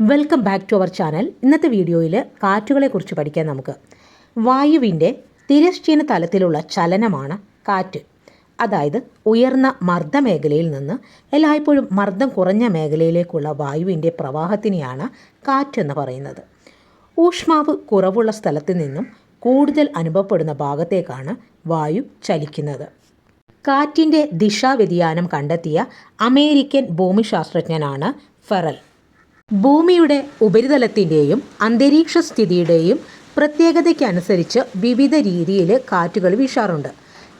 Welcome back to our channel ഇന്നത്തെ വീഡിയോയിൽ കാറ്റുകളെക്കുറിച്ച് പഠിക്കാൻ നമുക്ക്. വായുവിന്റെ തിരശ്ചീന തലത്തിലുള്ള ചലനമാണ് കാറ്റ്. അതായത് ഉയർന്ന മർദ്ദമേഖലയിൽ നിന്ന് എല്ലായ്പ്പോഴും മർദ്ദം കുറഞ്ഞ മേഖലയിലേക്കുള്ള വായുവിന്റെ പ്രവാഹത്തിനെയാണ് കാറ്റെന്ന് പറയുന്നത്. ഊഷ്മാവ് കുറവുള്ള സ്ഥലത്ത് നിന്നും കൂടുതൽ അനുഭവപ്പെടുന്ന ഭാഗത്തേക്കാണ് വായു ചലിക്കുന്നത്. കാറ്റിന്റെ ദിശാവ്യതിയാനം കണ്ടെത്തിയ അമേരിക്കൻ ഭൂമിശാസ്ത്രജ്ഞനാണ് ഫെറൽ. ഭൂമിയുടെ ഉപരിതലത്തിന്റെയും അന്തരീക്ഷ സ്ഥിതിയുടെയും പ്രത്യേകതയ്ക്കനുസരിച്ച് വിവിധ രീതിയിൽ കാറ്റുകൾ വീശാറുണ്ട്.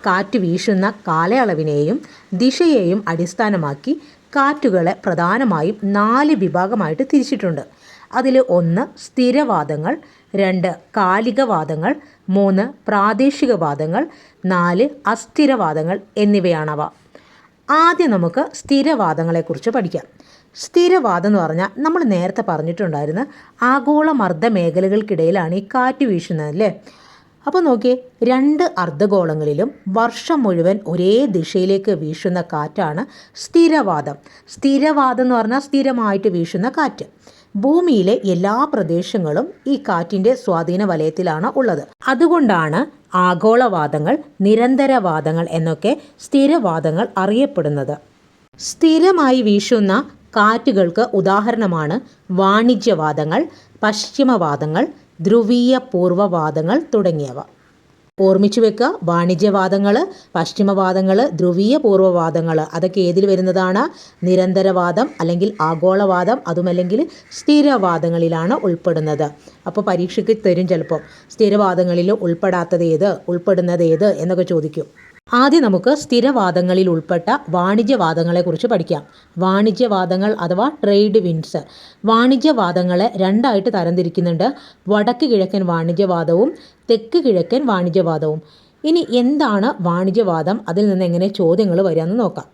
കാറ്റ് വീശുന്ന കാലയളവിനെയും ദിശയെയും അടിസ്ഥാനമാക്കി കാറ്റുകളെ പ്രധാനമായും നാല് വിഭാഗമായിട്ട് തിരിച്ചിട്ടുണ്ട്. അതിൽ ഒന്ന് സ്ഥിരവാദങ്ങൾ രണ്ട് കാലികവാദങ്ങൾ മൂന്ന് പ്രാദേശികവാദങ്ങൾ നാല് അസ്ഥിരവാദങ്ങൾ എന്നിവയാണവ. ആദ്യം നമുക്ക് സ്ഥിരവാദങ്ങളെക്കുറിച്ച് പഠിക്കാം. സ്ഥിരവാദം എന്ന് പറഞ്ഞാൽ നമ്മൾ നേരത്തെ പറഞ്ഞിട്ടുണ്ടായിരുന്നു ആഗോള മർദ്ദ മേഖലകൾക്കിടയിലാണ് ഈ കാറ്റ് വീശുന്നത് അല്ലേ? അപ്പോൾ നോക്കിയേ രണ്ട് അർദ്ധഗോളങ്ങളിലും വർഷം മുഴുവൻ ഒരേ ദിശയിലേക്ക് വീശുന്ന കാറ്റാണ് സ്ഥിരവാദം. സ്ഥിരവാദം എന്ന് പറഞ്ഞാൽ സ്ഥിരമായിട്ട് വീശുന്ന കാറ്റ്. ഭൂമിയിലെ എല്ലാ പ്രദേശങ്ങളും ഈ കാറ്റിന്റെ സ്വാധീന വലയത്തിലാണ് ഉള്ളത്. അതുകൊണ്ടാണ് ആഗോളവാദങ്ങൾ നിരന്തരവാദങ്ങൾ എന്നൊക്കെ സ്ഥിരവാദങ്ങൾ അറിയപ്പെടുന്നത്. സ്ഥിരമായി വീശുന്ന കാറ്റുകൾക്ക് ഉദാഹരണമാണ് വാണിജ്യവാദങ്ങൾ പശ്ചിമവാദങ്ങൾ ധ്രുവീയ പൂർവവാദങ്ങൾ തുടങ്ങിയവ. ഓർമ്മിച്ചു വെക്കുക വാണിജ്യവാദങ്ങൾ പശ്ചിമവാദങ്ങൾ ധ്രുവീയ പൂർവവാദങ്ങൾ അതൊക്കെ ഏതിൽ വരുന്നതാണ്? നിരന്തരവാദം അല്ലെങ്കിൽ ആഗോളവാദം അതുമല്ലെങ്കിൽ സ്ഥിരവാദങ്ങളിലാണ് ഉൾപ്പെടുന്നത്. അപ്പോൾ പരീക്ഷയ്ക്ക് തരും ചിലപ്പോൾ സ്ഥിരവാദങ്ങളിൽ ഉൾപ്പെടാത്തത് ഏത്? ഉൾപ്പെടുന്നത് ഏത്? എന്നൊക്കെ ചോദിക്കും. ആദ്യം നമുക്ക് സ്ഥിരവാദങ്ങളിൽ ഉൾപ്പെട്ട വാണിജ്യവാദങ്ങളെക്കുറിച്ച് പഠിക്കാം. വാണിജ്യവാദങ്ങൾ അഥവാ ട്രേഡ് വിൻസ് വാണിജ്യവാദങ്ങളെ രണ്ടായിട്ട് തരംതിരിക്കുന്നുണ്ട്. വടക്ക് കിഴക്കൻ വാണിജ്യവാദവും തെക്ക് കിഴക്കൻ വാണിജ്യവാദവും. ഇനി എന്താണ് വാണിജ്യവാദം? അതിൽ നിന്ന് എങ്ങനെ ചോദ്യങ്ങൾ വരികയെന്ന് നോക്കാം.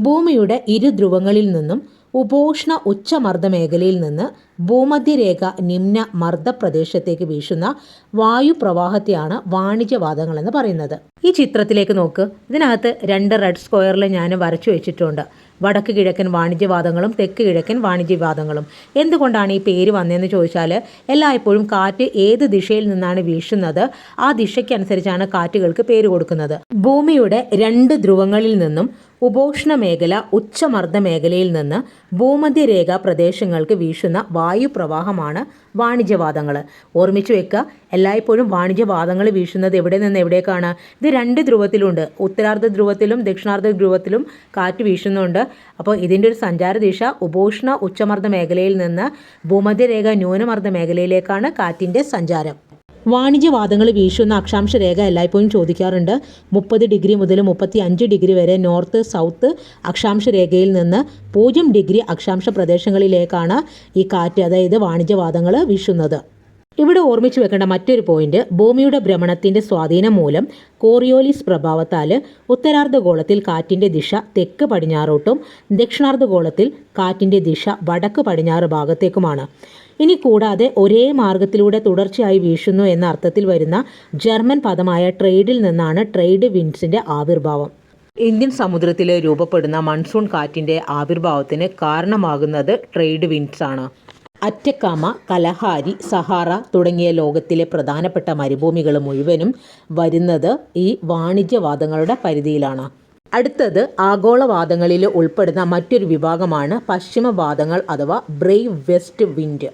ഭൂമിയുടെ ഇരു ധ്രുവങ്ങളിൽ നിന്നും ഉപോഷ്ണ ഉച്ചമർദ്ദ മേഖലയിൽ നിന്ന് ഭൂമധ്യരേഖ നിമ്ന മർദ്ദ പ്രദേശത്തേക്ക് വീശുന്ന വായുപ്രവാഹത്തെയാണ് വാണിജ്യവാദങ്ങൾ എന്ന് പറയുന്നത്. ഈ ചിത്രത്തിലേക്ക് നോക്ക്. ഇതിനകത്ത് രണ്ട് റെഡ് സ്ക്വയറിൽ ഞാൻ വരച്ചു വെച്ചിട്ടുണ്ട്. വടക്ക് കിഴക്കൻ വാണിജ്യവാദങ്ങളും തെക്ക് കിഴക്കൻ വാണിജ്യവാദങ്ങളും. എന്തുകൊണ്ടാണ് ഈ പേര് വന്നതെന്ന് ചോദിച്ചാൽ എല്ലായ്പ്പോഴും കാറ്റ് ഏത് ദിശയിൽ നിന്നാണ് വീശുന്നത്? ആ ദിശയ്ക്കനുസരിച്ചാണ് കാറ്റുകൾക്ക് പേര് കൊടുക്കുന്നത്. ഭൂമിയുടെ രണ്ട് ധ്രുവങ്ങളിൽ നിന്നും ഉപോഷ്ണ മേഖല ഉച്ചമർദ്ദ മേഖലയിൽ നിന്ന് ഭൂമധ്യരേഖാ പ്രദേശങ്ങൾക്ക് വീശുന്ന വായുപ്രവാഹമാണ് വാണിജ്യവാദങ്ങൾ ഓർമ്മിച്ചു വെക്കുക എല്ലായ്പ്പോഴും വാണിജ്യവാദങ്ങൾ വീശുന്നത് എവിടെ നിന്ന് എവിടേക്കാണ്? ഇത് രണ്ട് ധ്രുവത്തിലുണ്ട്. ഉത്തരാർദ്ധ ധ്രുവത്തിലും ദക്ഷിണാർദ്ധ ധ്രുവത്തിലും കാറ്റ് വീശുന്നുണ്ട്. അപ്പോൾ ഇതിന്റെ ഒരു സഞ്ചാര ദിശ ഉപോഷ്ണ ഉച്ചമർദ്ദ മേഖലയിൽ നിന്ന് ഭൂമധ്യരേഖ ന്യൂനമർദ്ദ മേഖലയിലേക്കാണ് കാറ്റിന്റെ സഞ്ചാരം. വാണിജ്യവാദങ്ങൾ വീശുന്ന അക്ഷാംശ രേഖ എല്ലായ്പ്പോഴും ചോദിക്കാറുണ്ട്. മുപ്പത് ഡിഗ്രി മുതൽ മുപ്പത്തി അഞ്ച് ഡിഗ്രി വരെ നോർത്ത് സൗത്ത് അക്ഷാംശ രേഖയിൽ നിന്ന് പൂജ്യം ഡിഗ്രി അക്ഷാംശ പ്രദേശങ്ങളിലേക്കാണ് ഈ കാറ്റ് അതായത് വാണിജ്യവാദങ്ങൾ വീശുന്നത്. ഇവിടെ ഓർമ്മിച്ചു വെക്കേണ്ട മറ്റൊരു പോയിന്റ് ഭൂമിയുടെ ഭ്രമണത്തിന്റെ സ്വാധീനം മൂലം കോറിയോലിസ് പ്രഭാവത്താൽ ഉത്തരാർദ്ധഗോളത്തിൽ കാറ്റിന്റെ ദിശ തെക്ക് പടിഞ്ഞാറോട്ടും ദക്ഷിണാർദ്ധഗോളത്തിൽ കാറ്റിന്റെ ദിശ വടക്ക് പടിഞ്ഞാറ് ഭാഗത്തേക്കുമാണ്. ഇനി കൂടാതെ ഒരേ മാർഗത്തിലൂടെ തുടർച്ചയായി വീശുന്നു എന്ന അർത്ഥത്തിൽ വരുന്ന ജർമ്മൻ പദമായ ട്രേഡിൽ നിന്നാണ് ട്രേഡ് വിൻസിന്റെ ആവിർഭാവം. ഇന്ത്യൻ സമുദ്രത്തിൽ രൂപപ്പെടുന്ന മൺസൂൺ കാറ്റിന്റെ ആവിർഭാവത്തിന് കാരണമാകുന്നത് ട്രേഡ് വിൻസ് ആണ് അറ്റക്കാമ കലഹാരി സഹാറ തുടങ്ങിയ ലോകത്തിലെ പ്രധാനപ്പെട്ട മരുഭൂമികൾ മുഴുവനും വരുന്നത് ഈ വാണിജ്യവാദങ്ങളുടെ പരിധിയിലാണ്. അടുത്തത് ആഗോളവാദങ്ങളിൽ ഉൾപ്പെടുന്ന മറ്റൊരു വിഭാഗമാണ് പശ്ചിമവാദങ്ങൾ അഥവാ ബ്രേവ് വെസ്റ്റ് വിൻഡ്.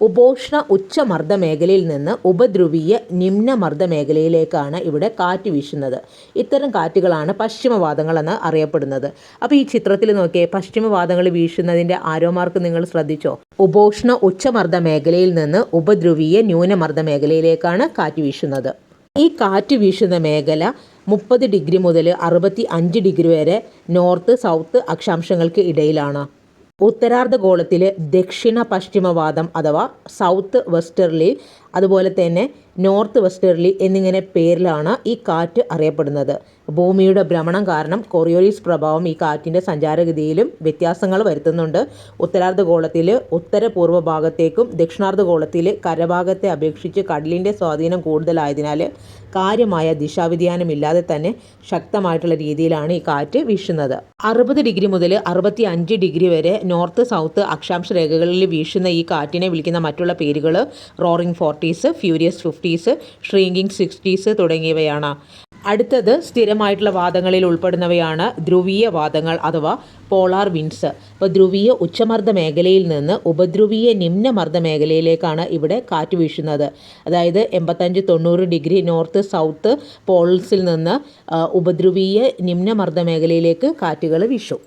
ഉപോഷ്ണ ഉച്ചമർദ്ദ മേഖലയിൽ നിന്ന് ഉപദ്രുവീയ നിമ്നമർദ്ദ മേഖലയിലേക്കാണ് ഇവിടെ കാറ്റ് വീശുന്നത്. ഇത്തരം കാറ്റുകളാണ് പശ്ചിമവാദങ്ങൾ എന്ന് അറിയപ്പെടുന്നത്. അപ്പോൾ ഈ ചിത്രത്തിൽ നോക്കിയേ പശ്ചിമവാദങ്ങൾ വീശുന്നതിന്റെ ആരോമാർക്ക് നിങ്ങൾ ശ്രദ്ധിച്ചോ? ഉപോഷ്ണ ഉച്ചമർദ്ദ മേഖലയിൽ നിന്ന് ഉപദ്രുവീയ ന്യൂനമർദ്ദ മേഖലയിലേക്കാണ് കാറ്റ് വീശുന്നത്. ഈ കാറ്റ് വീശുന്ന മേഖല മുപ്പത് ഡിഗ്രി മുതൽ അറുപത്തി അഞ്ച് ഡിഗ്രി വരെ നോർത്ത് സൗത്ത് അക്ഷാംശങ്ങൾക്ക് ഇടയിലാണ്. ഉത്തരാർദ്ധഗോളത്തിലെ ദക്ഷിണ പശ്ചിമവാദം അഥവാ സൗത്ത് വെസ്റ്റർലി അതുപോലെ തന്നെ നോർത്ത് വെസ്റ്റേർലി എന്നിങ്ങനെ പേരിലാണ് ഈ കാറ്റ് അറിയപ്പെടുന്നത്. ഭൂമിയുടെ ഭ്രമണം കാരണം കൊറിയോലിസ് പ്രഭാവം ഈ കാറ്റിന്റെ സഞ്ചാരഗതിയിലും വ്യത്യാസങ്ങൾ വരുത്തുന്നുണ്ട്. ഉത്തരാർദ്ധഗോളത്തിൽ ഉത്തരപൂർവ ഭാഗത്തേക്കും ദക്ഷിണാർദ്ധഗോളത്തിൽ കരഭാഗത്തെ അപേക്ഷിച്ച് കടലിന്റെ സ്വാധീനം കൂടുതലായതിനാൽ കാര്യമായ ദിശാവ്യതിയാനമില്ലാതെ തന്നെ ശക്തമായിട്ടുള്ള രീതിയിലാണ് ഈ കാറ്റ് വീശുന്നത്. അറുപത് ഡിഗ്രി മുതൽ അറുപത്തി അഞ്ച് ഡിഗ്രി വരെ നോർത്ത് സൗത്ത് അക്ഷാംശ രേഖകളിൽ വീശുന്ന ഈ കാറ്റിനെ വിളിക്കുന്ന മറ്റുള്ള പേരുകൾ roaring forties furious fifties shrieking sixties തുടങ്ങിയവയാണ്. അടുത്തത് സ്ഥിരമായിട്ടുള്ള വാദങ്ങളിൽ ഉൾപ്പെടുന്നവയാണ് ധ്രുവീയ വാദങ്ങൾ അഥവാ പോളാർ വിൻസ്. അപ്പോൾ ധ്രുവീയ ഉച്ചമർദ്ദ മേഖലയിൽ നിന്ന് ഉപധ്രുവീയ നിമ്നമർദ്ദ മേഖലയിലേക്കാണ് ഇവിടെ കാറ്റ് വീശുന്നത്. അതായത് എൺപത്തഞ്ച് തൊണ്ണൂറ് ഡിഗ്രി നോർത്ത് സൗത്ത് പോൾസിൽ നിന്ന് ഉപധ്രുവീയ നിമ്നമർദ്ദ മേഖലയിലേക്ക് കാറ്റുകൾ വീശും.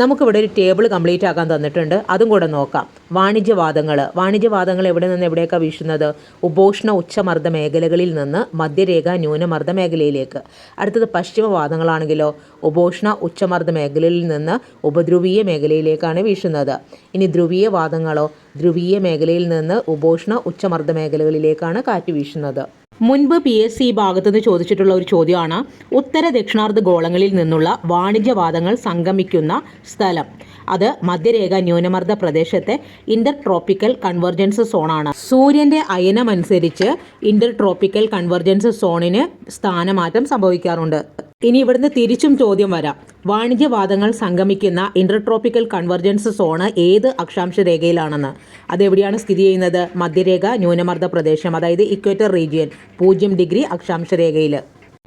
നമുക്കിവിടെ ഒരു ടേബിൾ കംപ്ലീറ്റ് ആക്കാൻ തന്നിട്ടുണ്ട്. അതും കൂടെ നോക്കാം. വാണിജ്യവാദങ്ങൾ വാണിജ്യവാദങ്ങൾ എവിടെ നിന്ന് എവിടെയൊക്കെ വീശുന്നത്? ഉപോഷ്ണ ഉച്ചമർദ്ദ മേഖലകളിൽ നിന്ന് മധ്യരേഖ ന്യൂനമർദ്ദ മേഖലയിലേക്ക്. അടുത്തത് പശ്ചിമവാദങ്ങളാണെങ്കിലോ ഉപോഷ്ണ ഉച്ചമർദ്ദ മേഖലയിൽ നിന്ന് ഉപധ്രുവീയ മേഖലയിലേക്കാണ് വീശുന്നത്. ഇനി ധ്രുവീയ വാദങ്ങളോ ധ്രുവീയ മേഖലയിൽ നിന്ന് ഉപോഷ്ണ ഉച്ചമർദ്ദ മേഖലകളിലേക്കാണ് കാറ്റ് വീശുന്നത്. മുൻപ് പി എസ് സി ഭാഗത്തു നിന്ന് ചോദിച്ചിട്ടുള്ള ഒരു ചോദ്യമാണ്. ഉത്തര ദക്ഷിണാർദ്ധ ഗോളങ്ങളിൽ നിന്നുള്ള വാണിജ്യവാദങ്ങൾ സംഗമിക്കുന്ന സ്ഥലം. അത് മധ്യരേഖ ന്യൂനമർദ്ദ പ്രദേശത്തെ ഇന്റർ ട്രോപ്പിക്കൽ കൺവെർജൻസ് സോണാണ് സൂര്യന്റെ അയനമനുസരിച്ച് ഇന്റർ ട്രോപ്പിക്കൽ കൺവെർജൻസ് സോണിന് സ്ഥാനമാറ്റം സംഭവിക്കാറുണ്ട്. ഇനി ഇവിടുന്ന് തിരിച്ചും ചോദ്യം വരാം. വാണിജ്യവാദങ്ങൾ സംഗമിക്കുന്ന ഇന്റർട്രോപ്പിക്കൽ കൺവെർജൻസ് സോണ് ഏത് അക്ഷാംശ രേഖയിലാണെന്ന്. അതെവിടെയാണ് സ്ഥിതി ചെയ്യുന്നത്? മധ്യരേഖ ന്യൂനമർദ്ദ പ്രദേശം അതായത് ഇക്വേറ്റർ റീജിയൻ പൂജ്യം ഡിഗ്രി അക്ഷാംശ രേഖയിൽ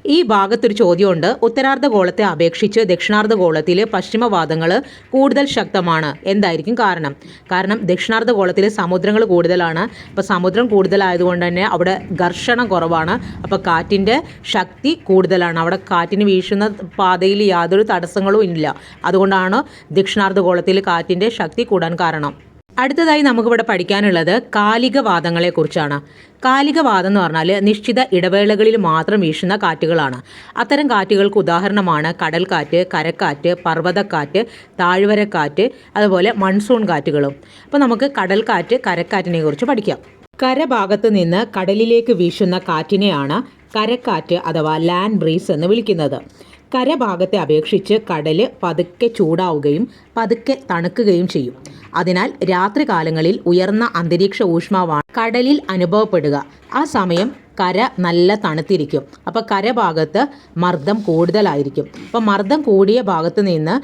ഈ ഭാഗത്തൊരു ചോദ്യമുണ്ട്. ഉത്തരാർദ്ധഗോളത്തെ അപേക്ഷിച്ച് ദക്ഷിണാർദ്ധഗോളത്തിൽ പശ്ചിമവാദങ്ങൾ കൂടുതൽ ശക്തമാണ്. എന്തായിരിക്കും കാരണം? കാരണം ദക്ഷിണാർദ്ധഗോളത്തിൽ സമുദ്രങ്ങൾ കൂടുതലാണ്. അപ്പോൾ സമുദ്രം കൂടുതലായതുകൊണ്ട് തന്നെ അവിടെ ഘർഷണം കുറവാണ്. അപ്പോൾ കാറ്റിന്റെ ശക്തി കൂടുതലാണ്. അവിടെ കാറ്റിന് വീശുന്ന പാതയിൽ യാതൊരു തടസ്സങ്ങളും ഇല്ല. അതുകൊണ്ടാണ് ദക്ഷിണാർദ്ധഗോളത്തിൽ കാറ്റിന്റെ ശക്തി കൂടാൻ കാരണം. അടുത്തതായി നമുക്കിവിടെ പഠിക്കാനുള്ളത് കാലികവാദങ്ങളെക്കുറിച്ചാണ്. കാലികവാദം എന്ന് പറഞ്ഞാൽ നിശ്ചിത ഇടവേളകളിൽ മാത്രം വീശുന്ന കാറ്റുകളാണ്. അത്തരം കാറ്റുകൾക്ക് ഉദാഹരണമാണ് കടൽക്കാറ്റ് കരക്കാറ്റ് പർവതക്കാറ്റ് താഴ്വരക്കാറ്റ് അതുപോലെ മൺസൂൺ കാറ്റുകളും. അപ്പോൾ നമുക്ക് കടൽക്കാറ്റ് കരക്കാറ്റിനെ കുറിച്ച് പഠിക്കാം. കരഭാഗത്ത് നിന്ന് കടലിലേക്ക് വീശുന്ന കാറ്റിനെയാണ് കരക്കാറ്റ് അഥവാ ലാൻഡ് ബ്രീസ് എന്ന് വിളിക്കുന്നത്. കരഭാഗത്തെ അപേക്ഷിച്ച് കടൽ പതുക്കെ ചൂടാവുകയും പതുക്കെ തണുക്കുകയും ചെയ്യും. അതിനാൽ രാത്രികാലങ്ങളിൽ ഉയർന്ന അന്തരീക്ഷ ഊഷ്മാവാണ് കടലിൽ അനുഭവപ്പെടുക. ആ സമയം കര നല്ല തണുത്തിരിക്കും. അപ്പോൾ കരഭാഗത്ത് മർദ്ദം കൂടുതലായിരിക്കും. അപ്പോൾ മർദ്ദം കൂടിയ ഭാഗത്ത് നിന്ന്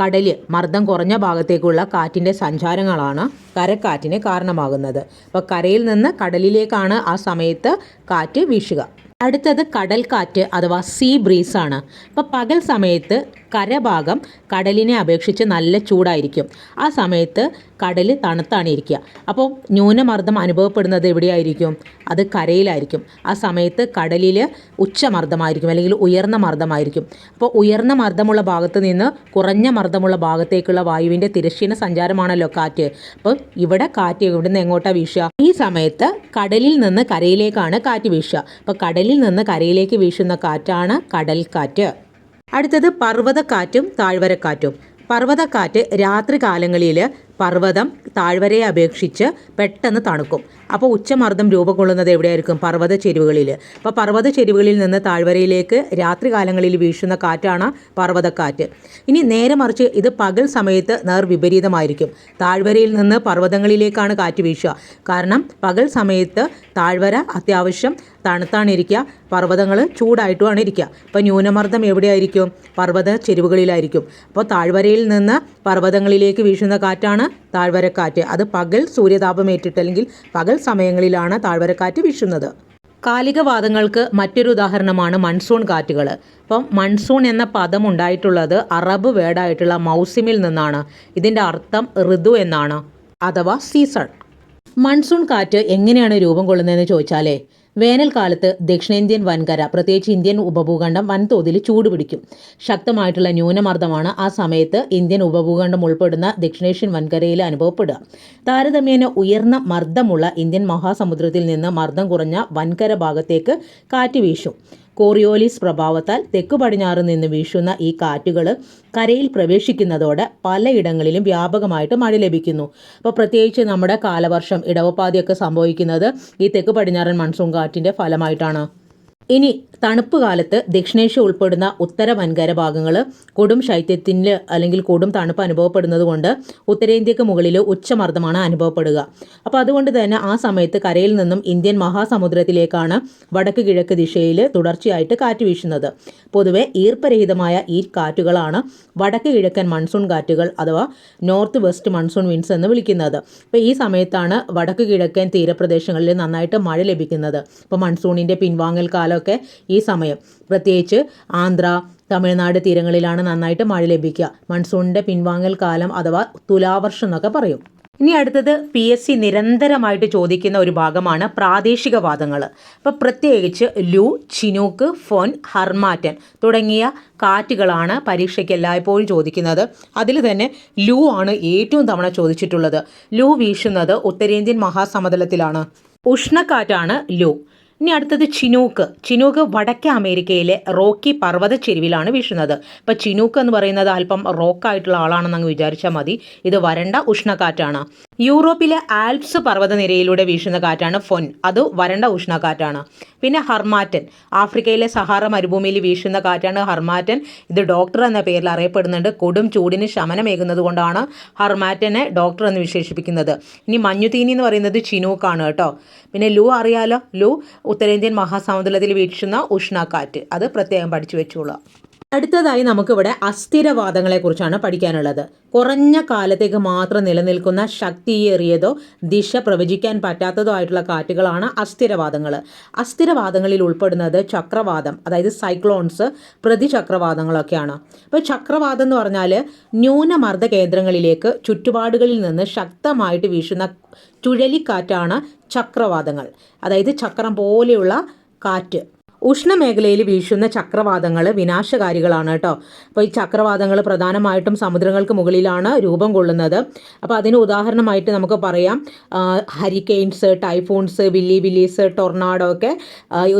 കടൽ മർദ്ദം കുറഞ്ഞ ഭാഗത്തേക്കുള്ള കാറ്റിന്റെ സഞ്ചാരങ്ങളാണ് കരക്കാറ്റിന് കാരണമാകുന്നത്. അപ്പോൾ കരയിൽ നിന്ന് കടലിലേക്കാണ് ആ സമയത്ത് കാറ്റ് വീശുക. അടുത്തത് കടൽക്കാറ്റ് അഥവാ സീ ബ്രീസാണ് അപ്പോൾ പകൽ സമയത്ത് കരഭാഗം കടലിനെ അപേക്ഷിച്ച് നല്ല ചൂടായിരിക്കും. ആ സമയത്ത് കടൽ തണുത്താണ് ഇരിക്കുക. അപ്പോൾ ന്യൂനമർദ്ദം അനുഭവപ്പെടുന്നത് എവിടെയായിരിക്കും? അത് കരയിലായിരിക്കും. ആ സമയത്ത് കടലിൽ ഉച്ചമർദ്ദമായിരിക്കും അല്ലെങ്കിൽ ഉയർന്ന മർദ്ദമായിരിക്കും. അപ്പോൾ ഉയർന്ന മർദ്ദമുള്ള ഭാഗത്ത് നിന്ന് കുറഞ്ഞ മർദ്ദമുള്ള ഭാഗത്തേക്കുള്ള വായുവിന്റെ തിരശ്ചീന സഞ്ചാരമാണല്ലോ കാറ്റ്. അപ്പോൾ ഇവിടെ കാറ്റ് ഇവിടുന്ന് എങ്ങോട്ടാണ് വീശുക? ഈ സമയത്ത് കടലിൽ നിന്ന് കരയിലേക്കാണ് കാറ്റ് വീശുക. അപ്പോൾ കടലിൽ നിന്ന് കരയിലേക്ക് വീശുന്ന കാറ്റാണ് കടൽക്കാറ്റ്. അടുത്തത് പർവതക്കാറ്റും താഴ്വരക്കാറ്റും. പർവതക്കാറ്റ് രാത്രി കാലങ്ങളിൽ പർവതം താഴ്വരയെ അപേക്ഷിച്ച് പെട്ടെന്ന് തണുക്കും. അപ്പോൾ ഉച്ചമർദ്ദം രൂപം കൊള്ളുന്നത് എവിടെയായിരിക്കും? പർവത ചെരുവുകളിൽ. അപ്പോൾ പർവത ചെരുവുകളിൽ നിന്ന് താഴ്വരയിലേക്ക് രാത്രി കാലങ്ങളിൽ വീശുന്ന കാറ്റാണ് പർവതക്കാറ്റ്. ഇനി നേരെ മറിച്ച് ഇത് പകൽ സമയത്ത് നേർ വിപരീതമായിരിക്കും. താഴ്വരയിൽ നിന്ന് പർവതങ്ങളിലേക്കാണ് കാറ്റ് വീശുക. കാരണം പകൽ സമയത്ത് താഴ്വര അത്യാവശ്യം തണുത്താണ് ഇരിക്കുക. പർവതങ്ങൾ ചൂടായിട്ടുമാണ് ഇരിക്കുക. അപ്പോൾ ന്യൂനമർദ്ദം എവിടെയായിരിക്കും? പർവത ചെരുവുകളിലായിരിക്കും. അപ്പോൾ താഴ്വരയിൽ നിന്ന് പർവതങ്ങളിലേക്ക് വീശുന്ന കാറ്റാണ് താഴ്വരക്കാറ്റ്. അത് പകൽ സൂര്യതാപം ഏറ്റിട്ട് അല്ലെങ്കിൽ പകൽ സമയങ്ങളിലാണ് താഴ്വരക്കാറ്റ് വീശുന്നത്. കാലികവാദങ്ങൾക്ക് മറ്റൊരു ഉദാഹരണമാണ് മൺസൂൺ കാറ്റുകൾ. അപ്പം മൺസൂൺ എന്ന പദം ഉണ്ടായിട്ടുള്ളത് അറബ് വേർഡായിട്ടുള്ള മൗസിമിൽ നിന്നാണ്. ഇതിന്റെ അർത്ഥം ഋതു എന്നാണ്. അഥവാ സീസൺ. മൺസൂൺ കാറ്റ് എങ്ങനെയാണ് രൂപം കൊള്ളുന്നതെന്ന് ചോദിച്ചാലേ വേനൽക്കാലത്ത് ദക്ഷിണേന്ത്യൻ വൻകര പ്രത്യേകിച്ച് ഇന്ത്യൻ ഉപഭൂഖണ്ഡം വൻതോതിൽ ചൂടുപിടിക്കും. ശക്തമായിട്ടുള്ള ന്യൂനമർദ്ദമാണ് ആ സമയത്ത് ഇന്ത്യൻ ഉപഭൂഖണ്ഡം ഉൾപ്പെടുന്ന ദക്ഷിണേഷ്യൻ വൻകരയിൽ അനുഭവപ്പെടുക. താരതമ്യേന ഉയർന്ന മർദ്ദമുള്ള ഇന്ത്യൻ മഹാസമുദ്രത്തിൽ നിന്ന് മർദ്ദം കുറഞ്ഞ വൻകര ഭാഗത്തേക്ക് കാറ്റ് വീശും. കോറിയോലിസ് പ്രഭാവത്താൽ തെക്കു പടിഞ്ഞാറ് നിന്ന് വീശുന്ന ഈ കാറ്റുകൾ കരയിൽ പ്രവേശിക്കുന്നതോടെ പലയിടങ്ങളിലും വ്യാപകമായിട്ട് മഴ ലഭിക്കുന്നു. അപ്പോൾ പ്രത്യേകിച്ച് നമ്മുടെ കാലവർഷം ഇടവപ്പാതിയൊക്കെ സംഭവിക്കുന്നത് ഈ തെക്ക് പടിഞ്ഞാറൻ മൺസൂൺ കാറ്റിന്റെ ഫലമായിട്ടാണ്. ഇനി തണുപ്പ് കാലത്ത് ദക്ഷിണേഷ്യ ഉൾപ്പെടുന്ന ഉത്തര വൻകര ഭാഗങ്ങൾ കൊടും ശൈത്യത്തിന് അല്ലെങ്കിൽ കൊടും തണുപ്പ് അനുഭവപ്പെടുന്നത് കൊണ്ട് ഉത്തരേന്ത്യക്ക് മുകളിൽ ഉച്ചമർദ്ദമാണ് അനുഭവപ്പെടുക. അപ്പോൾ അതുകൊണ്ട് തന്നെ ആ സമയത്ത് കരയിൽ നിന്നും ഇന്ത്യൻ മഹാസമുദ്രത്തിലേക്കാണ് വടക്ക് കിഴക്ക് ദിശയിൽ തുടർച്ചയായിട്ട് കാറ്റ് വീശുന്നത്. പൊതുവെ ഈർപ്പരഹിതമായ ഈ കാറ്റുകളാണ് വടക്ക് കിഴക്കൻ മൺസൂൺ കാറ്റുകൾ അഥവാ നോർത്ത് വെസ്റ്റ് മൺസൂൺ വിൻസ് എന്ന് വിളിക്കുന്നത്. അപ്പോൾ ഈ സമയത്താണ് വടക്ക് കിഴക്കൻ തീരപ്രദേശങ്ങളിൽ നന്നായിട്ട് മഴ ലഭിക്കുന്നത്. അപ്പോൾ മൺസൂണിന്റെ പിൻവാങ്ങൽ കാലമൊക്കെ ഈ സമയം. പ്രത്യേകിച്ച് ആന്ധ്ര തമിഴ്നാട് തീരങ്ങളിലാണ് നന്നായിട്ട് മഴ ലഭിക്കുക. മൺസൂണിന്റെ പിൻവാങ്ങൽ കാലം അഥവാ തുലാവർഷം എന്നൊക്കെ പറയും. ഇനി അടുത്തത് പി എസ് സി നിരന്തരമായിട്ട് ചോദിക്കുന്ന ഒരു ഭാഗമാണ് പ്രാദേശിക വാദങ്ങൾ അപ്പോൾ പ്രത്യേകിച്ച് ലു ചിനൂക്ക് ഫോൻ ഹർമാറ്റൻ തുടങ്ങിയ കാറ്റുകളാണ് പരീക്ഷയ്ക്ക് എല്ലായ്പ്പോഴും ചോദിക്കുന്നത്. അതിൽ തന്നെ ലു ആണ് ഏറ്റവും തവണ ചോദിച്ചിട്ടുള്ളത്. ലു വീശുന്നത് ഉത്തരേന്ത്യൻ മഹാസമതലത്തിലാണ്. ഉഷ്ണക്കാറ്റാണ് ലു. ഇനി അടുത്തത് ചിനൂക്ക്. ചിനൂക്ക് വടക്കേ അമേരിക്കയിലെ റോക്കി പർവത ചെരുവിലാണ് വീശുന്നത്. അപ്പോൾ ചിനൂക്ക് എന്ന് പറയുന്നത് അല്പം റോക്കായിട്ടുള്ള ആളാണെന്ന് അങ്ങ് വിചാരിച്ചാൽ മതി. ഇത് വരണ്ട ഉഷ്ണക്കാറ്റാണ്. യൂറോപ്പിലെ ആൽപ്സ് പർവതനിരയിലൂടെ വീശുന്ന കാറ്റാണ് ഫൊൻ. അത് വരണ്ട ഉഷ്ണക്കാറ്റാണ്. പിന്നെ ഹർമാറ്റൻ. ആഫ്രിക്കയിലെ സഹാറ മരുഭൂമിയിൽ വീശുന്ന കാറ്റാണ് ഹർമാറ്റൻ. ഇത് ഡോക്ടർ എന്ന പേരിൽ അറിയപ്പെടുന്നുണ്ട്. കൊടും ചൂടിന് ശമനമേകുന്നത് കൊണ്ടാണ് ഹർമാറ്റനെ ഡോക്ടർ എന്ന് വിശേഷിപ്പിക്കുന്നത്. ഇനി മഞ്ഞുതീനി എന്ന് പറയുന്നത് ചിനൂക്കാണ് കേട്ടോ. പിന്നെ ലു അറിയാലോ? ലു ഉത്തരേന്ത്യൻ മഹാസമുദ്രത്തിൽ വീശുന്ന ഉഷ്ണക്കാറ്റ്. അത് പ്രത്യേകം പഠിച്ചു വെച്ചോളൂ അടുത്തതായി നമുക്കിവിടെ അസ്ഥിരവാദങ്ങളെക്കുറിച്ചാണ് പഠിക്കാനുള്ളത്. കുറഞ്ഞ കാലത്തേക്ക് മാത്രം നിലനിൽക്കുന്ന ശക്തിയേറിയതോ ദിശ പ്രവചിക്കാൻ പറ്റാത്തതോ ആയിട്ടുള്ള കാറ്റുകളാണ് അസ്ഥിരവാദങ്ങൾ അസ്ഥിരവാദങ്ങളിൽ ഉൾപ്പെടുന്നത് ചക്രവാദം അതായത് സൈക്ലോൺസ് പ്രതിചക്രവാദങ്ങളൊക്കെയാണ്. അപ്പോൾ ചക്രവാദം എന്ന് പറഞ്ഞാൽ ന്യൂനമർദ്ദ കേന്ദ്രങ്ങളിലേക്ക് ചുറ്റുപാടുകളിൽ നിന്ന് ശക്തമായിട്ട് വീശുന്ന ചുഴലിക്കാറ്റാണ് ചക്രവാദങ്ങൾ. അതായത് ചക്രം പോലെയുള്ള കാറ്റ്. ഉഷ്ണമേഖലയിൽ വീശുന്ന ചക്രവാതങ്ങൾ വിനാശകാരികളാണ് കേട്ടോ. അപ്പോൾ ഈ ചക്രവാതങ്ങൾ പ്രധാനമായിട്ടും സമുദ്രങ്ങൾക്ക് മുകളിലാണ് രൂപം കൊള്ളുന്നത്. അപ്പോൾ അതിന് ഉദാഹരണമായിട്ട് നമുക്ക് പറയാം. Hurricanes typhoons willy willies tornado ഒക്കെ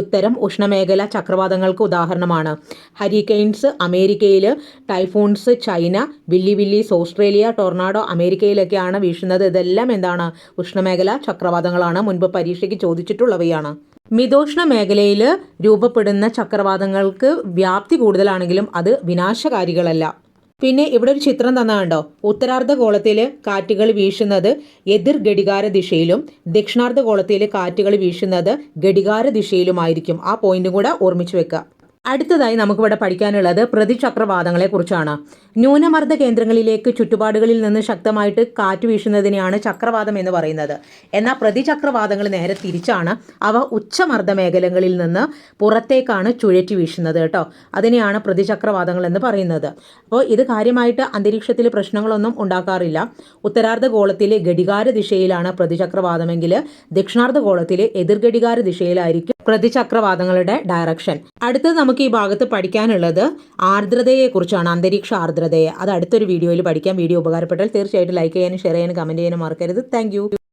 ഉത്തരം ഉഷ്ണമേഖല ചക്രവാതങ്ങൾക്ക് ഉദാഹരണമാണ്. ഹരിക്കെയിൻസ് അമേരിക്കയിൽ typhoons China willy willies Australia tornado അമേരിക്കയിലൊക്കെയാണ് വീശുന്നത്. ഇതെല്ലാം എന്താണ്? ഉഷ്ണമേഖല ചക്രവാതങ്ങളാണ്. മുൻപ് പരീക്ഷയ്ക്ക് ചോദിച്ചിട്ടുള്ളവയാണ്. മിതോഷ്ണ മേഖലയിൽ രൂപപ്പെടുന്ന ചക്രവാതങ്ങൾക്ക് വ്യാപ്തി കൂടുതലാണെങ്കിലും അത് വിനാശകാരികളല്ല. പിന്നെ ഇവിടെ ഒരു ചിത്രം തന്നാണ്ടോ ഉത്തരാർദ്ധഗോളത്തിൽ കാറ്റുകൾ വീശുന്നത് എതിർ ഘടികാര ദിശയിലും ദക്ഷിണാർദ്ധഗോളത്തിൽ കാറ്റുകൾ വീശുന്നത് ഘടികാര ദിശയിലുമായിരിക്കും ആ പോയിന്റും കൂടെ ഓർമ്മിച്ച് വെക്കുക അടുത്തതായി നമുക്കിവിടെ പഠിക്കാനുള്ളത് പ്രതിചക്രവാതങ്ങളെ കുറിച്ചാണ്. ന്യൂനമർദ്ദ കേന്ദ്രങ്ങളിലേക്ക് ചുറ്റുപാടുകളിൽ നിന്ന് ശക്തമായിട്ട് കാറ്റ് വീശുന്നതിനെയാണ് ചക്രവാതം എന്ന് പറയുന്നത്. എന്നാൽ പ്രതിചക്രവാതങ്ങൾ നേരെ തിരിച്ചാണ് അവ ഉച്ചമർദ്ദ മേഖലകളിൽ നിന്ന് പുറത്തേക്കാണ് ചുഴറ്റി വീശുന്നത് കേട്ടോ. അതിനെയാണ് പ്രതിചക്രവാതങ്ങൾ എന്ന് പറയുന്നത്. അപ്പോൾ ഇത് കാര്യമായിട്ട് അന്തരീക്ഷത്തിൽ പ്രശ്നങ്ങളൊന്നും ഉണ്ടാക്കാറില്ല. ഉത്തരാർദ്ധ ഗോളത്തിലെ ഘടികാര ദിശയിലാണ് പ്രതിചക്രവാതമെങ്കിൽ ദക്ഷിണാർദ്ധ ഗോളത്തിലെ എതിർഘടികാര ദിശയിലായിരിക്കും പ്രതിചക്രവാതങ്ങളുടെ ഡയറക്ഷൻ അടുത്തത് നമുക്ക് ഈ ഭാഗത്ത് പഠിക്കാനുള്ളത് ആർദ്രതയെക്കുറിച്ചാണ് അന്തരീക്ഷ ആർദ്രതയെ അത് അടുത്തൊരു വീഡിയോയിൽ പഠിക്കാം. വീഡിയോ ഉപകാരപ്പെട്ടാൽ തീർച്ചയായിട്ടും ലൈക്ക് ചെയ്യാനും ഷെയർ ചെയ്യാനും കമന്റ് ചെയ്യാനും മറക്കരുത്. താങ്ക്